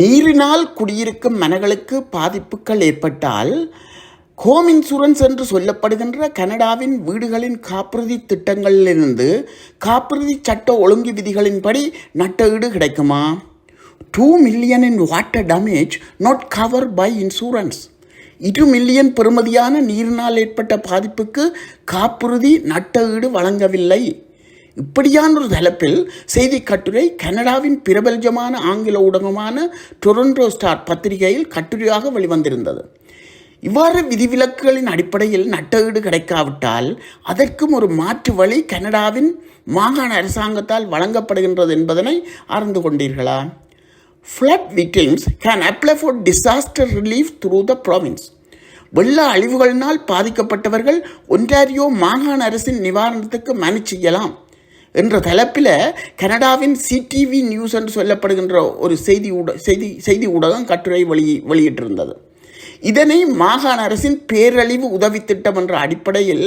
நீரினால் குடியிருக்கும் மனங்களுக்கு பாதிப்புகள் ஏற்பட்டால் ஹோம் இன்சூரன்ஸ் என்று சொல்லப்படுகின்ற கனடாவின் வீடுகளின் காப்புறுதி திட்டங்களிலிருந்து காப்புறுதி சட்ட ஒழுங்கு விதிகளின்படி நட்டஈடு கிடைக்குமா? Two million in water damage not cover by insurance இரு மில்லியன் பெறுமதியான நீரினால் ஏற்பட்ட பாதிப்புக்கு காப்புறுதி நட்டஈடு வழங்கவில்லை. இப்படியான ஒரு தலைப்பில் செய்தி கட்டுரை கனடாவின் பிரபல்யமான ஆங்கில ஊடகமான டொரண்டோ ஸ்டார் பத்திரிகையில் கட்டுரையாக வெளிவந்திருந்தது. இவ்வாறு விதிவிலக்குகளின் அடிப்படையில் நட்டஈடு கிடைக்காவிட்டால் அதற்கும் ஒரு மாற்று வழி கனடாவின் மாகாண அரசாங்கத்தால் வழங்கப்படுகின்றது என்பதனை அறிந்து கொண்டீர்களா? Flood victims can apply for disaster relief through the province வெள்ள அழிவுகளினால் பாதிக்கப்பட்டவர்கள் ஒன்டாரியோ மாகாண அரசின் நிவாரணத்துக்கு மனு செய்யலாம். என்ற தலைப்பில் கனடாவின் சிடிவி நியூஸ் என்று சொல்லப்படுகின்ற ஒரு செய்தி ஊட செய்தி செய்தி ஊடகம் கட்டுரை வெளி வெளியிட்டிருந்தது. இதனை மாகாண அரசின் பேரழிவு உதவி திட்டம் என்ற அடிப்படையில்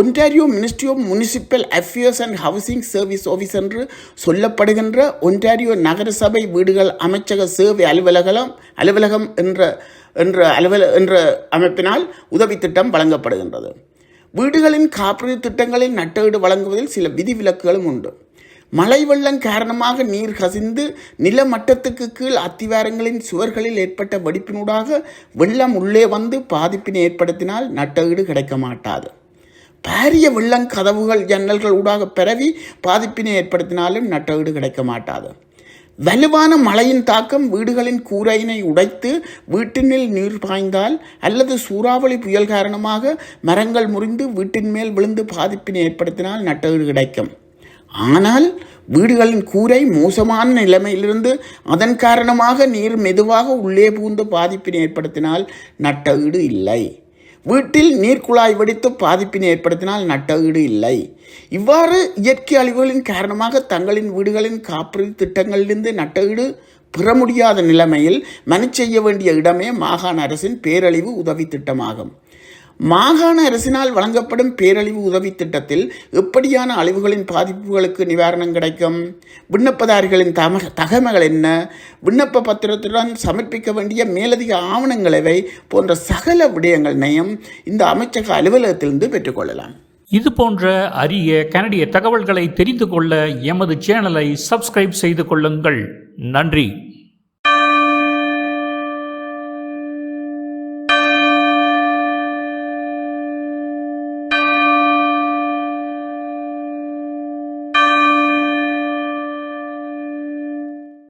Ontario Ministry of Municipal Affairs and Housing Service Office என்று சொல்லப்படுகின்ற ஒன்டாரியோ நகரசபை வீடுகள் அமைச்சக சேவை அலுவலகம் அலுவலகம் என்ற என்ற அலுவல என்ற அமைப்பினால் உதவி திட்டம் வழங்கப்படுகின்றது. வீடுகளின் காப்பீடு திட்டங்களில் நட்டஈடு வழங்குவதில் சில விதிவிலக்குகளும் உண்டு. மழை வெள்ளம் காரணமாக நீர் கசிந்து நிலமட்டத்துக்கு கீழ் அத்திவாரங்களின் சுவர்களில் ஏற்பட்ட வெடிப்பினூடாக வெள்ளம் உள்ளே வந்து பாதிப்பினை ஏற்படுத்தினால் நட்டஈடு கிடைக்க மாட்டாது. பாரிய வெள்ளம் கதவுகள் ஜன்னல்கள் ஊடாக பரவி பாதிப்பினை ஏற்படுத்தினாலும் நட்டஈடு கிடைக்க மாட்டாது. வலுவான மழையின் தாக்கம் வீடுகளின் கூரையினை உடைத்து வீட்டினில் நீர் பாய்ந்தால் அல்லது சூறாவளி புயல் காரணமாக மரங்கள் முறிந்து வீட்டின் மேல் விழுந்து பாதிப்பினை ஏற்படுத்தினால் நட்டஈடு கிடைக்கும். ஆனால் வீடுகளின் கூரை மோசமான நிலைமையிலிருந்து அதன் காரணமாக நீர் மெதுவாக உள்ளே புகுந்து பாதிப்பினை ஏற்படுத்தினால் நட்டஈடு இல்லை. வீட்டில் நீர்க்குழாய் வெடித்து பாதிப்பினை ஏற்படுத்தினால் நட்டஈடு இல்லை. இவ்வாறு இயற்கை அழிவுகளின் காரணமாக தங்களின் வீடுகளின் காப்பீடு திட்டங்களிலிருந்து நட்டஈடு பெற முடியாத நிலைமையில் மனு செய்ய வேண்டிய இடமே மாகாண அரசின் பேரழிவு உதவி திட்டமாகும். மாகாண அரசினால் வழங்கப்படும் பேரழிவு உதவி திட்டத்தில் எப்படியான அழிவுகளின் பாதிப்புகளுக்கு நிவாரணம் கிடைக்கும்? விண்ணப்பதாரிகளின் தம தகமைகள் என்ன? விண்ணப்ப பத்திரத்துடன் சமர்ப்பிக்க வேண்டிய மேலதிக ஆவணங்கள் எவை? போன்ற சகல விடயங்களையும் இந்த அமைச்சக அலுவலகத்திலிருந்து பெற்றுக்கொள்ளலாம். இது போன்ற அரிய கனடிய தகவல்களை தெரிந்து கொள்ள எமது சேனலை சப்ஸ்கிரைப் செய்து கொள்ளுங்கள். நன்றி.